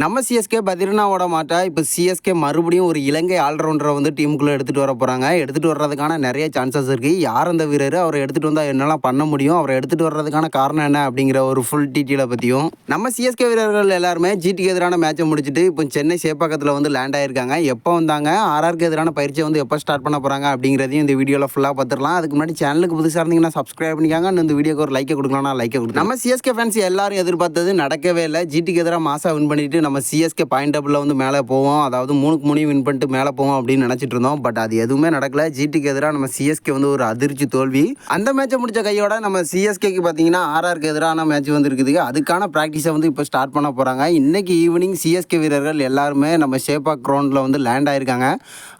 நம்ம சிஎஸ்கே பத்ரினாவோட மாட்டா இப்போ சிஎஸ்கே மறுபடியும் ஒரு இலங்கை ஆல்ரவுண்டரை வந்து டீமுக்குள்ளே எடுத்துகிட்டு வர போகிறாங்க எடுத்துகிட்டு வர்றதுக்கான நிறைய சான்சஸ் இருக்குது யார் அந்த வீரர்? அவரை எடுத்துகிட்டு வந்தால் என்னெல்லாம் பண்ண முடியும்? அவரை எடுத்துகிட்டு வர்றதுக்கான காரணம் என்ன அப்படிங்கிற ஒரு ஃபுல் டீட்டெயிலை பற்றியும் நம்ம சிஎஸ்கே வீரர்கள் எல்லாருமே ஜிடிக்கு எதிரான மேட்சை முடிச்சுட்டு இப்போ சென்னை சேப்பாக்கத்தில் வந்து லேண்ட் ஆயிருக்காங்க. எப்போ வந்தாங்க? ஆர்ஆருக்கு எதிரான பயிற்சியை வந்து எப்போ ஸ்டார்ட் பண்ண போகிறாங்க அப்படிங்கிறதையும் இந்த வீடியோவில் ஃபுல்லாக பார்த்துடலாம் அதுக்கு முன்னாடி சேனலுக்கு புதுசாக இருந்தீங்கன்னா சப்ஸ்கிரைப் பண்ணிக்காங்க. இந்த வீடியோக்கு ஒரு லைக்கை கொடுக்கலாம் லைக்கை கொடுக்கலாம் நம்ம சிஎஸ்கே ஃபேன்ஸ் எல்லாரும் எதிர்பார்த்தது நடக்கவே இல்லை. ஜிடிக்கு எதிராக மாசா வின் பண்ணிட்டு நம்ம சிஎஸ்கே பாயிண்ட் டபுளில் வந்து மேலே போவோம். அதாவது மூணுக்கு மூணு வின் பண்ணிட்டு மேலே போவோம் அப்படின்னு நினச்சிட்டு இருந்தோம். பட் அது எதுவுமே நடக்கல. ஜிடிக்கு எதிராக நம்ம சிஎஸ்கே வந்து ஒரு அதிர்ச்சி தோல்வி. அந்த மேட்சை முடிச்ச கையோட நம்ம சிஎஸ்கேக்கு பார்த்தீங்கன்னா ஆர்ஆருக்கு எதிரான மேட்ச் வந்து இருக்குது. அதுக்கான ப்ராக்டிஸை வந்து இப்போ ஸ்டார்ட் பண்ண போகிறாங்க இன்னைக்கு ஈவினிங் சிஎஸ்கே வீரர்கள் எல்லாருமே நம்ம ஷேபாக் கிரவுண்டில் வந்து லேண்ட் ஆயிருக்காங்க.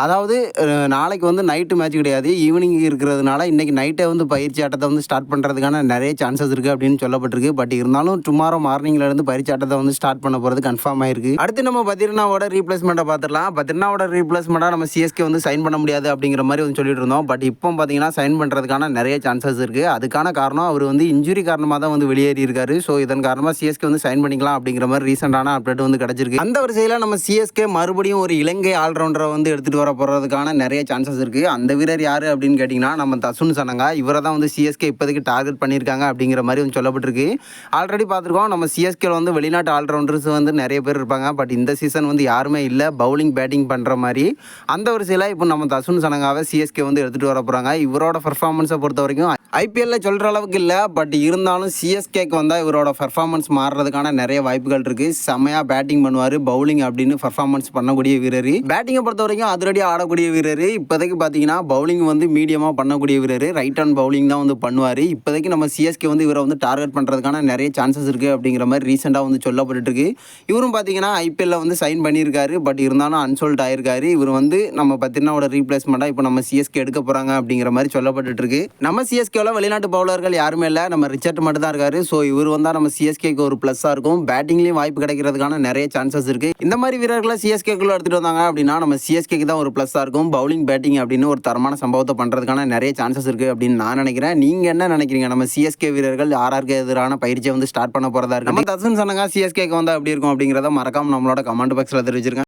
அதாவது நாளைக்கு வந்து நைட்டு மேட்ச் கிடையாது. ஈவினிங் இருக்கிறதுனால இன்னைக்கு நைட்டே வந்து பயிற்சி ஆட்டத்தை வந்து ஸ்டார்ட் பண்ணுறதுக்கான நிறைய சான்சஸ் இருக்குது அப்படின்னு சொல்லப்பட்டிருக்கு. பட் இருந்தாலும் டுமாரோ மார்னிங்லேருந்து பயிற்சி ஆட்டத்தை வந்து ஸ்டார்ட் பண்ண போகிறது கன்ஃபார்ம் ஆயிருக்கு. அடுத்து நம்ம பத்ரினாவோட ரீப்ளேஸ்மெண்ட்டை பார்த்துடலாம் பத்ரினாவோட ரீப்ளேஸ்மெண்ட்டாக நம்ம சிஎஸ்கே வந்து சைன் பண்ண முடியாது அப்படிங்கிற மாதிரி வந்து சொல்லிட்டு இருந்தோம். பட் இப்போ பார்த்தீங்கன்னா சைன் பண்ணுறதுக்கான நிறைய சான்சஸ் இருக்குது அதுக்கான காரணம் அவர் வந்து இன்ஜுரி காரணமாக தான் வந்து வெளியேறி இருக்காரு. ஸோ இதன் காரணமாக சிஎஸ்கே வந்து சைன் பண்ணிக்கலாம் அப்படிங்கிற மாதிரி ரீசெண்டான அப்டேட் வந்து கிடச்சிருக்கு. அந்த வரிசையில் நம்ம சிஎஸ்கே மறுபடியும் ஒரு இலங்கை ஆல்ரவுண்டரை வந்து எடுத்துகிட்டு வர போகிறதுக்கான நிறைய சான்சஸ் இருக்குது அந்த வீரர் யார் அப்படின்னு கேட்டிங்கன்னா நம்ம தசுன் சனங்கா. இவரை தான் வந்து சிஎஸ்கே இப்போதைக்கு டார்கெட் பண்ணியிருக்காங்க அப்படிங்கிற மாதிரி வந்து சொல்லப்பட்டிருக்கு. ஆல்ரெடி பார்த்துருக்கோம் நம்ம சிஎஸ்கேல வந்து வெளிநாட்டு ஆல்ரவுண்டர்ஸ் வந்து நிறைய பேர் இருப்பாங்க. பட் இந்த சீசன் வந்து யாருமே இல்லை. பவுலிங் பேட்டிங் பண்ணுற மாதிரி. அந்த ஒரு சில இப்போ நம்ம தசுன் சனங்காவை சிஎஸ்கே வந்து எடுத்துகிட்டு வர போகிறாங்க இவரோட பர்ஃபார்மன்ஸை பொறுத்த வரைக்கும் ஐபிஎல்ல சொல்கிற அளவுக்கு இல்லை. பட் இருந்தாலும் சிஎஸ்கேக்கு வந்தால் இவரோட பர்ஃபார்மன்ஸ் மாறுறதுக்கான நிறைய வாய்ப்புகள் இருக்குது செம்மையாக பேட்டிங் பண்ணுவார். பவுலிங் அப்படின்னு பர்ஃபார்மன்ஸ் பண்ணக்கூடிய வீரர். பேட்டிங்கை பொறுத்த வரைக்கும் அதிரடியாக ஆடக்கூடிய வீரர். இப்போதைக்கு பார்த்தீங்கன்னா பவுலிங் வந்து மீடியமாக பண்ணக்கூடிய வீரர். ரைட் ஹேண்ட் பவுலிங் தான் வந்து பண்ணுவார். இப்போதைக்கு நம்ம சிஎஸ்கே வந்து இவரை வந்து டார்கெட் பண்ணுறதுக்கான நிறைய சான்சஸ் இருக்குது அப்படிங்கிற மாதிரி ரீசெண்டாக வந்து சொல்லப்பட்டுருக்கு இவரும் இவரும் பார்த்தீங்கன்னா ஐபிஎல்ல வந்து சைன் பண்ணியிருக்காரு. பட் இருந்தாலும் அன்சோல்ட் ஆயிருக்காரு. இவர் வந்து நம்ம பத்தினாவோட ரீப்ளேஸ்மெண்ட்டாக இப்போ நம்ம சிஎஸ்கே எடுக்க போகிறாங்க அப்படிங்கிற மாதிரி சொல்லப்பட்டு இருக்கு நம்ம சிஎஸ்கேவில் வெளிநாட்டு பவுலர்கள் யாருமே இல்லை. நம்ம ரிச்சர்ட் மட்டும் தான் இருக்காரு. ஸோ இவர் வந்தால் நம்ம சிஎஸ்கேக்கு ஒரு ப்ளஸ்ஸாக இருக்கும். பேட்டிங்லேயும் வாய்ப்பு கிடைக்கிறதுக்கான நிறைய சான்சஸ் இருக்குது இந்த மாதிரி வீரர்களை சிஎஸ்கேக்குள்ளே எடுத்துகிட்டு வந்தாங்க அப்படின்னா நம்ம சிஎஸ்கேக்கு தான் ஒரு ப்ளஸ்ஸாக இருக்கும். பவுலிங் பேட்டிங் அப்படின்னு ஒரு தரமான சம்பவத்தை பண்ணுறதுக்கான நிறைய சான்சஸ் இருக்குது அப்படின்னு நான் நினைக்கிறேன். நீங்கள் என்ன நினைக்கிறீங்க? நம்ம சிஎஸ்கே வீரர்கள் ஆர்ஆர்க்கு எதிரான பயிற்சியை வந்து ஸ்டார்ட் பண்ண போகிறதா இருக்கு நம்ம தசன் சொன்னாங்க சிஎஸ்கேக்கு வந்தால் எப்படி இருக்கும் அப்படிங்கிறத மறக்காம நம்மளோட கமெண்ட் பாக்ஸில் தெரிவிச்சிருக்கேன்